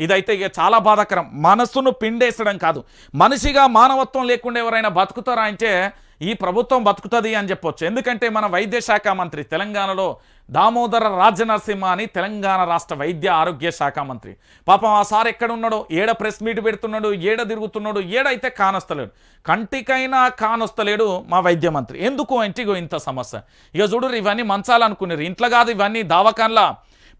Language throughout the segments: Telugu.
ఇదైతే ఇక చాలా బాధాకరం. మనస్సును పిండేసడం కాదు. మనిషిగా మానవత్వం లేకుండా ఎవరైనా బతుకుతారా అంటే ఈ ప్రభుత్వం బతుకుతుంది అని చెప్పొచ్చు. ఎందుకంటే మన వైద్య శాఖ మంత్రి తెలంగాణలో దామోదర రాజనరసింహ అని తెలంగాణ రాష్ట్ర వైద్య ఆరోగ్య శాఖ మంత్రి. పాపం ఆ సార్ ఎక్కడ ఉన్నాడో ఏడ ప్రెస్ మీట్ పెడుతున్నాడు? ఏడ తిరుగుతున్నాడు? ఏడైతే కానొస్తలేడు? కంటికైనా కానొస్తలేడు మా వైద్య మంత్రి. ఎందుకు? ఇంటిగో ఇంత సమస్య. ఇక చూడు ఇవన్నీ మంచాలనుకున్నారు ఇంట్లో కాదు ఇవన్నీ దావకాన్లా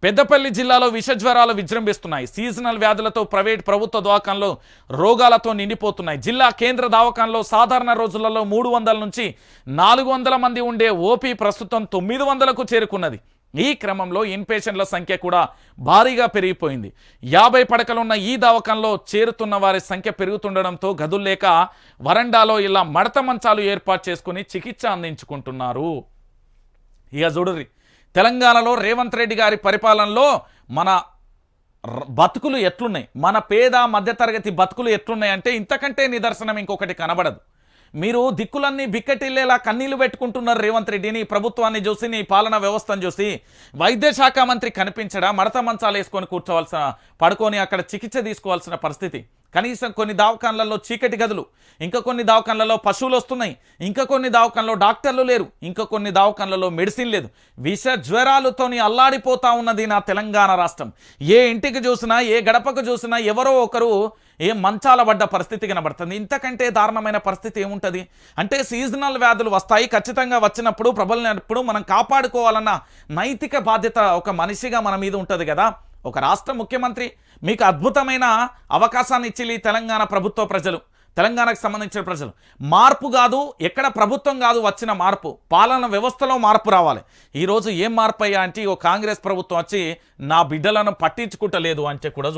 పెద్దపల్లి జిల్లాలో విషజ్వరాలు విజృంభిస్తున్నాయి. సీజనల్ వ్యాధులతో ప్రైవేట్ ప్రభుత్వ దవాఖాన్లో రోగాలతో నిండిపోతున్నాయి. జిల్లా కేంద్ర దవాఖాన్లో సాధారణ రోజులలో మూడు వందల నుంచి నాలుగు వందల మంది ఉండే ఓపీ ప్రస్తుతం తొమ్మిది వందలకు చేరుకున్నది. ఈ క్రమంలో ఇన్పేషెంట్ల సంఖ్య కూడా భారీగా పెరిగిపోయింది. యాభై పడకలున్న ఈ దవాఖాన్లో చేరుతున్న వారి సంఖ్య పెరుగుతుండడంతో గదులు లేక వరండాలో ఇలా మడత మంచాలు ఏర్పాటు చేసుకుని చికిత్స అందించుకుంటున్నారు. ఇక చూడరి తెలంగాణలో రేవంత్ రెడ్డి గారి పరిపాలనలో మన ర- బతుకులు ఎట్లున్నాయి? మన పేద మధ్యతరగతి బతుకులు ఎట్లున్నాయి అంటే ఇంతకంటే నిదర్శనం ఇంకొకటి కనబడదు. మీరు దిక్కులన్నీ బిక్కటిల్లేలా కన్నీళ్ళు పెట్టుకుంటున్నారు రేవంత్ రెడ్డిని ప్రభుత్వాన్ని చూసి నీ పాలన వ్యవస్థను చూసి. వైద్య శాఖ మంత్రి కనిపించడా? మడత మంచాలు వేసుకొని కూర్చోవలసిన పడుకొని అక్కడ చికిత్స తీసుకోవాల్సిన పరిస్థితి. కనీసం కొన్ని దవాఖాన్లలో చీకటి గదులు ఇంకా కొన్ని దావకాన్లలో పశువులు వస్తున్నాయి ఇంకా కొన్ని దావకాన్లో డాక్టర్లు లేరు ఇంకా కొన్ని దవాఖాన్లలో మెడిసిన్ లేదు. విష జ్వరాలతోని అల్లాడిపోతా ఉన్నది నా తెలంగాణ రాష్ట్రం. ఏ ఇంటికి చూసినా ఏ గడపకు చూసినా ఎవరో ఒకరు ఏ మంచాల పడ్డ పరిస్థితి కనబడుతుంది. ఇంతకంటే దారుణమైన పరిస్థితి ఏముంటుంది? అంటే సీజనల్ వ్యాధులు వస్తాయి ఖచ్చితంగా వచ్చినప్పుడు ప్రబలినప్పుడు మనం కాపాడుకోవాలన్న నైతిక బాధ్యత ఒక మనిషిగా మన మీద ఉంటుంది కదా. ఒక రాష్ట్ర ముఖ్యమంత్రి మీకు అద్భుతమైన అవకాశాన్ని ఇచ్చి తెలంగాణ ప్రభుత్వ ప్రజలు తెలంగాణకు సంబంధించిన ప్రజలు. మార్పు కాదు ఎక్కడ ప్రభుత్వం కాదు వచ్చిన మార్పు. పాలన వ్యవస్థలో మార్పు రావాలి. ఈరోజు ఏం మార్పు అయ్యా అంటే ఓ కాంగ్రెస్ ప్రభుత్వం వచ్చి నా బిడ్డలను పట్టించుకుంటలేదు అంటే కూడా